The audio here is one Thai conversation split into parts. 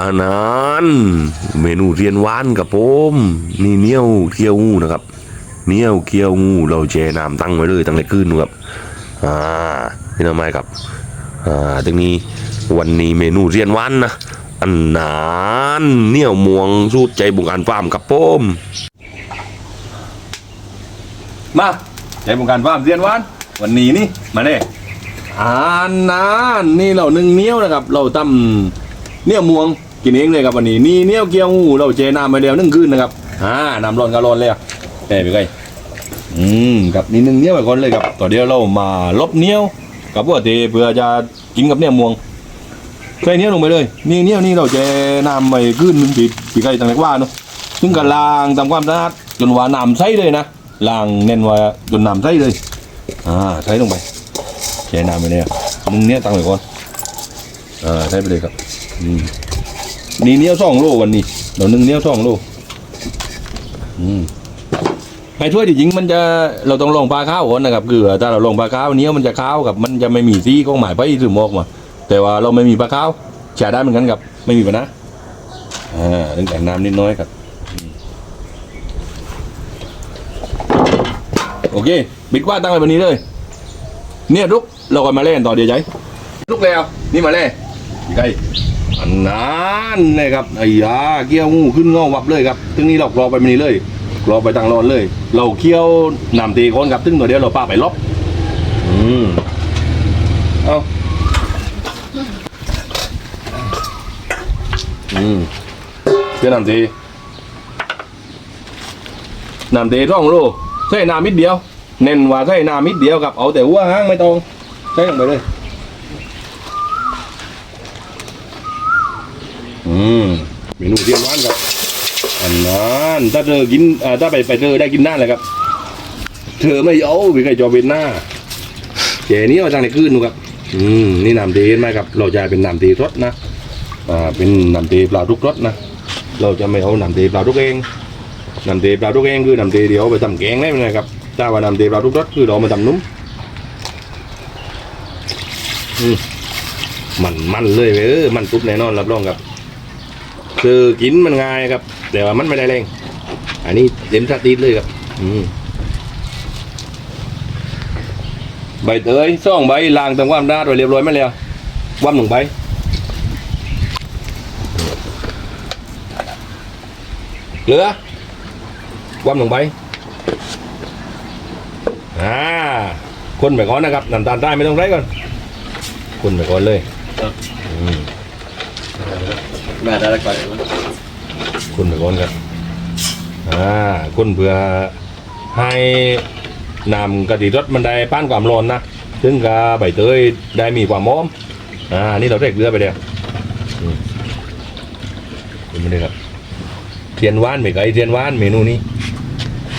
อันนั้นเมนูเรียนหวานกับผมนี่เนี้ยวเคี่ยวงูนะครับ เนี้ยวเคี่ยวงูเราแช่น้ำตั้งไว้เลยตั้งแต่คืนนู่นครับอ่าพี่น้องไม้ครับอ่าตรงนี้วันนี้เมนูเรียนหวานนะอันนั้นเนี้ยวม่วงสูตรใจบุกการฟาร์มกับผมมาใจบงการฟาร์มเรียนหวาน วันนี้นี่มาเน่อ่านนานนี่เราหนึ่งเนี้ยวนะครับ เราตำเนี้ยม่วง กินเองเลยครับวันนี้นี่เนี้ยวเกี๊ยวงูเราเจน้ำมาเดียวนึ่งคืนนะครับอ่าน้ำร้อนก็ร้อนเลยอะเอ้ยไปไงอืมกับนี่นึ่งเนี้ยวไปก่อนเลยครับต่อเดียวเรามาลบเนี้ยวกับพวกเตเพื่อจะกินกับเนี้ยม่วงใส่เนี้ยวลงไปเลย นี่เนี้ยวนี่เราเจน้ำไปคืนนึงปีปีไก่ต่างๆว่าเนาะซึ่งก็ล้างตามความสะอาดจนว่าน้ำใสเลยนะล่างเน้นว่าจนน้ำใสเลยอ่าใส่ลงไปใช้น้ำไปเนี่ยมึงเนี้ยตั้งไว้ก่อนอ่าใส่ไปเลยครับอืม นี่เนี้ยสองโลวันนี้เรานึ่งเนี้ยสองโลอืมให้ช่วยจริงมันจะเราต้องลงปลาข้าวก่อนนะครับคือถ้าเราลงปลาข้าวเนี้ยมันจะข้าวกับมันจะไม่มีสีของหมายไปถึงมอกมา แต่ว่าเราไม่มีปลาข้าวแช่ได้เหมือนกันครับ ไม่มีปัญหาอ่านึ่งแต่งน้ำนิดน้อยครับโอเคบิดว่าตั้งไว้แบบนี้เลย เนี่ยลุกเราก็มาเล่นต่อเดี๋ยวใจลุกแล้วนี่มาเล่นพี่ไก่ อันนั้นเลยครับไอ้ยาเกี้ยวงูขึ้นงอวับเลยครับถึงนี้เรากรอไปแบบนี้เลยกรอไปตั้งรอนเลย เราเคี่ยวน้ำตีคนครับถึงตัวเดียวเราป้าไปลบอืมเอาอืมเคี่ยวน้ำตีน้ำตีร่องโลใส่น้ำมิดเดียว เน้นว่าใส่น้ำมิดเดียวกับเอาแต่หัวหางไม่ต้องใส่ลงไปเลย อืมเมนูเทียมร้านครับอันนั้นถ้าเธอกินถ้าไปไปเธอได้กินได้เลยครับ เธอไม่เอาไปใครจอเป็นหน้าเจนี้เอาจากในคืนนูครับ อืมนี่น้ำเทไหมครับ เราจะเป็นน้ำเทรสนะอ่าเป็นน้ำเทปลาทุกรสนะเราจะไม่เอาน้ำเทปลาทุกเองน้ำเทปลาทุกเองคือน้ำเทเดียวไปทำแกงได้ไหมครับถ้าว่าน้ำเทปลาทุกรสคือเรามาทำนุ่มอืมมันมันเลยเว้ยเอมันตุ๊บแน่นอนรับรองครับ คือกินมันง่ายครับ แต่ว่ามันไม่ได้แรง อันนี้เต็มสติเลยครับ อืมใบเตยสองใบล้างทำความสะอาดไว้เรียบร้อยไหมาแล้วว่ำหนึ่งใบเหลือว่ำหนึ่งใบอ่าคนไปก่อนนะครับน้ำตาลใต้ไม่ต้องใส่ก่อนคนไปก่อนเลย มมาได้แล้วก่อนคุณไปก่อนครับอ่าคุณเพื่อให้นำกระทิรสมันได้ป้านความร้อนนะซึ่งกะใบเตยได้มีความหอมอ่านี่เราเรียกเรือไปเดียวอืมคุณไม่ได้ครับเทียนหวานไม่ไกลเทียนหวานเมนูนี้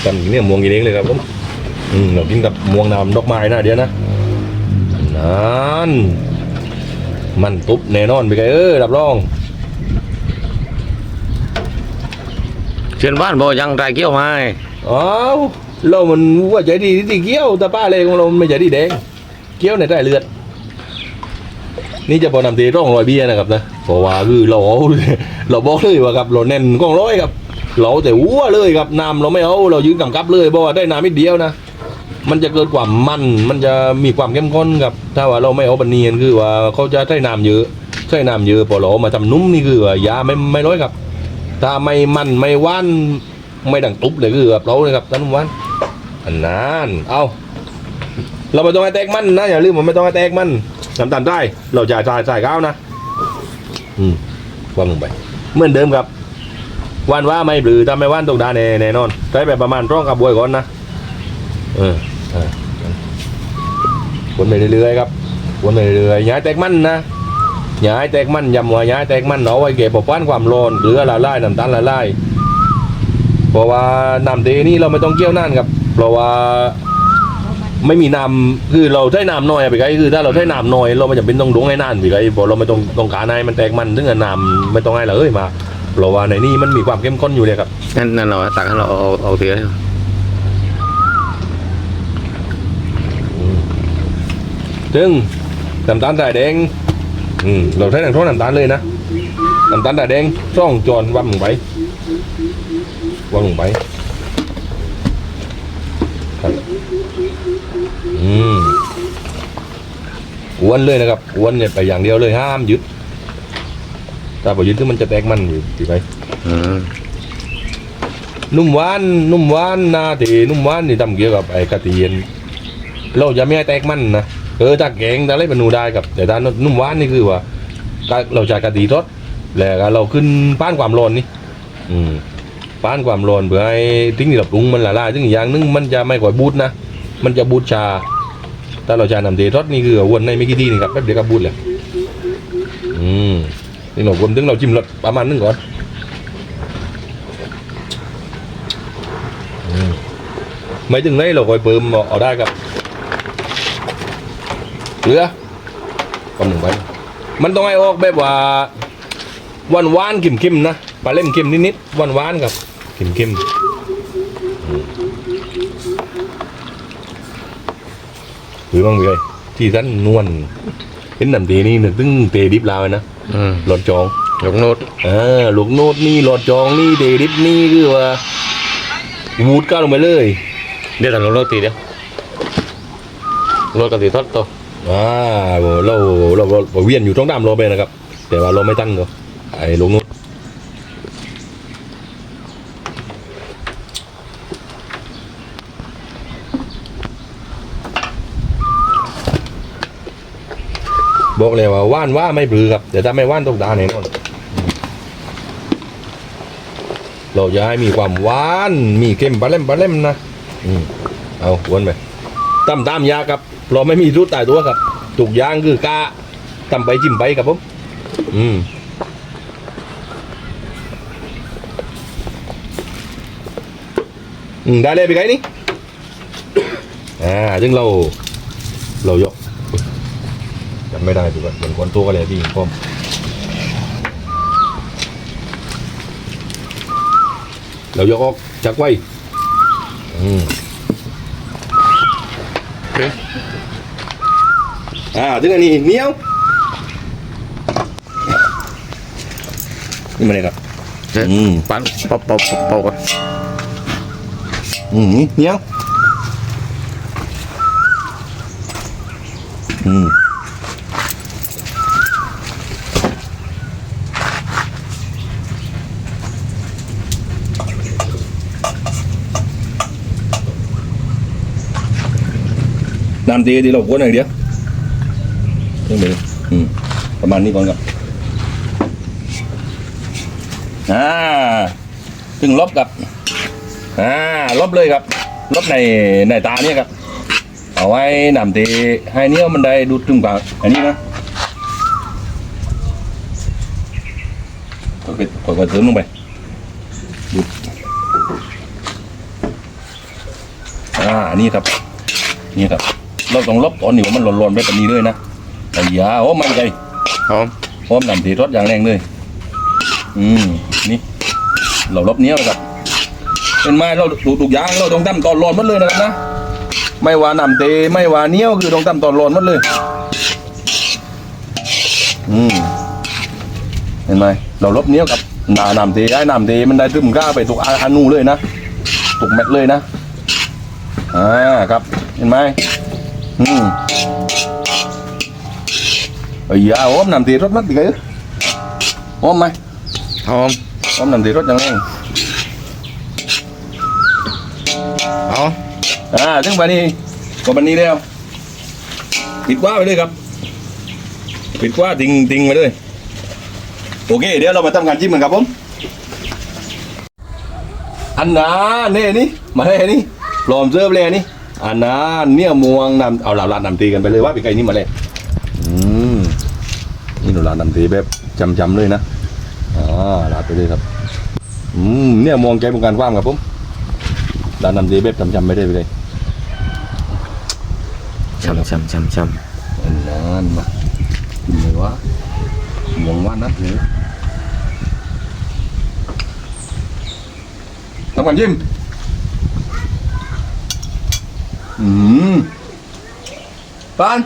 ตอนเนี่ยมวงกินเองเลยครับผมอืมเรากินกับมวงน้ำดอกไม้นะเดี๋ยวนะนั่นมันตุ๊บแน่นอนไปไกลเออรับรอง เชียนบ้านบอกยังไรเกี้ยวไหมอ้าวเรามันว่าใจดีที่เกี้ยวแต่ป้าเลยของเราไม่ใจดีแดงเกี้ยวในใต้เลือด นี่จะบอนำตีร่องรอยเบี้ยนะครับนะเพราะว่าคือเราเอาเราบอกเลยว่าครับเราเน้นกล้องร้อยครับ เราเอแต่วัวเลยครับน้ำเราไม่เอาเรายืนกำกับเลยเพราะว่าได้น้ำนิดเดียวนะมันจะเกิดความมันมันจะมีความเข้มข้นครับ ถ้าว่าเราไม่เอาบันเนียนคือว่าเขาจะใช้น้ำเยอะใช้น้ำเยอะพอเราเอามาทำนุ่มนี่คือว่ายาไม่ไม่ร้อยครับ ถ้าไม่มันไม่ว่านไม่ดังตุ๊บเลยคือแบบเราเลยครับท่านผู้วันอันนั้นเอาเราไม่ต้องให้แตกมันนะอย่าลืมว่าไม่ต้องให้แตกมันน้ำตาลได้ เราจะจ่ายจ่ายข้าวนะอืมวางลงไปเหมือนเดิมครับว่านว่าไม่หรือถ้าไม่ว่านตรงดาแน่แน่นอนใช้แบบประมาณร่องกับบวยก่อนนะเออเออวนไปเรื่อยๆครับวนไปเรื่อยๆอย่าให้แตกมันนะ ย่าให้แตกมันยำว่าอย่าให้แตกมันเอาะไว้เก็บปกป้องความร้อนหรือละลายน้ำตาลละลายเพราะว่าน้ำเตนี่เราไม่ต้องเกี่ยวนานครับ เพราะว่าไม่มีน้ำคือเราใช้น้ำน้อยไปไกลคือถ้าเราใช้น้ำน้อย เราไม่จำเป็นต้องดวงให้นานไปไกลเพราะเราไม่ต้องต้องการให้มันแตกมันถึงกับน้ำไม่ต้องให้เราเอ้ยมาเพราะว่าในนี่มันมีความเข้มข้นอยู่เลยครับนั่นนั่นเราตักให้เราเอาเอาเอาเสียซึ่งน้ำตาลสายแดง อืมเราใช้น้ำท้องน้ำตาลเลยนะน้ำตาลตาแดงช่องจอนว่ำลงไปว่ำลงไปครับอืมอ้วนเลยนะครับอ้วนเนี่ยไปอย่างเดียวเลยห้ามยึดถ้าพอยึดก็มันจะแตกมันอยู่ที่ไปอืมนุ่มหวานนุ่มหวานนาทีนุ่มหวานนี่ทำเกี่ยวกับไอ้กะทิเย็นเราจะไม่ให้แตกมันนะ เออถ้าแกงถ้าอะไรเป็นหนูได้กับแต่ถ้านนุ่มหวานนี่คือว่าเราจะกะทิทอดแล้วก็เราขึ้นป้านความร้อนนี่อืมป้านความร้อนเพื่อให้ทิ้งที่เราปรุงมันละลายซึ่งอย่างนึงมันจะไม่ก่อยบูดนะมันจะบูดชาถ้าเราจะนำเททอดนี่คือวนในไม่กี่ทีนี่ครับแป๊บเดียวก็บูดเลยอืมนี่เราวนถึงเราจิ้มรสประมาณนึงก่อนไม่ถึงไหนเราคอยเพิ่มเอาได้ครั บเกลือก็หนึ่งไปมันต้องให้ออกแบบว่าหวานหวานๆเค็มๆนะปลาเล่มเค็มนิดๆหวานหวานๆครับเค็มๆอืมหรือบ้างพี่เอ้ยที่ท่านนวลเห็นน้ำเตนี่นึกถึงเตดิบลาวเลยนะอืมหลอดจองยกโน้ตอ่าลูกโนดนี่หลอดจองนี่เตดิบนี่คือว่าวูดก้าวลงไปเลย เดี๋ยวทำลงโน้ตตีเดียวโน้ตกะทิทอดตัว อ่าเราเราเราเวียนอยู่ตรงดามโลไปนะครับ แต่ว่าเราไม่ตั้งก็ไอ้ลงนู้นบอกเลยว่าว่านว่าไม่ปลือครับแต่ถ้าไม่ว่านต้องดาแน่นอนเราจะให้มีความหวาน มีเค็มปลาเล่มปลาเล่มนะ อืม เอาวนไปตำตามยาครับ เราไม่มีรูดตายตัวครับถูกอยางคือกาตำไปจิ้มไปครับผมอืมอืมได้เลยไปไงนี่อ่าซึ่งเรา เรายกจำไม่ได้ถูกไหมเหมือนคนตัวกันเลยพี่หญิงป้อมเรายกออกจากไว้อืมอ่าถึงอันนี้เห นียวนี่มาเลยครับอืมปั้นเป่าเป่าเป่ากัื่อืมน้ำตีที่เรกอืมประมาณนี้ก่อนครับอ่าถึงลบกับอ่าลบเลยครับ ลบในในตาเนี่ยครับ เอาไว้นำตีให้เนี้ยมันได้ดูดถึงปาอันนี้นะก็ก็ก็เติมลงไปดูอ่าอันนี้ครับ นี่ครับ เราต้องลบตอนนี้ว่ามันหล่นๆไปแบบนี้เลยนะ ไอ้ยาโอ้ไม่ใจหอมพร้อมนำตีรถอย่างแรงเลย อืมนี่เราลบเนี้ยครับเป็นไม้เราถูกถูกอยางเราต้องตั้มตอนร้อนหมดเลยนะครับนะไม่ว่าน้ำเตไม่ว่าเนี้ยวคือต้องตั้มตอนร้อนหมดเลย อืมเห็นไหมเราลบเนี้ยวกับหนาน้ำเตไอ้น้ำเตมันได้ตึมกล้าไปถูกอาอานูเลยนะถูกเม็ดเลยนะอ่าครับ เห็นไหมอืมเอ้ยอย่าโอ้มน้ำเตรถมัดติไงโอ้มไหมหอมโอ้มน้ำเตรถยังไงหอมอ่าถึงบันนี้ก็บันนี้แล้วปิดกว้าไปเลยครับปิดกว้าติงติงไปเลยโอเคเดี๋ยวเรามาทำการจิ้มกันครับผมอันนาเน่นี่มาเลยนี่ปลอมเซิร์ฟเลยนี่อันนาเนี่ยมวงนำเอาหลาลานนำตีกันไปเลยว่าไปไกลนี่มาเลยอืม นี่เราลานนำตีแบบจำๆเลยนะอ่าลาดไปเลยครับอืมเนี่ยมองใจวงการกว้างครับผมลานนำตีแบบจำๆไม่ได้ไปเลยช้ำช้ำช้ำช้อันนั้นมากินเลยวะมองว่านัดเลยทำกันจิ้มอืมปาน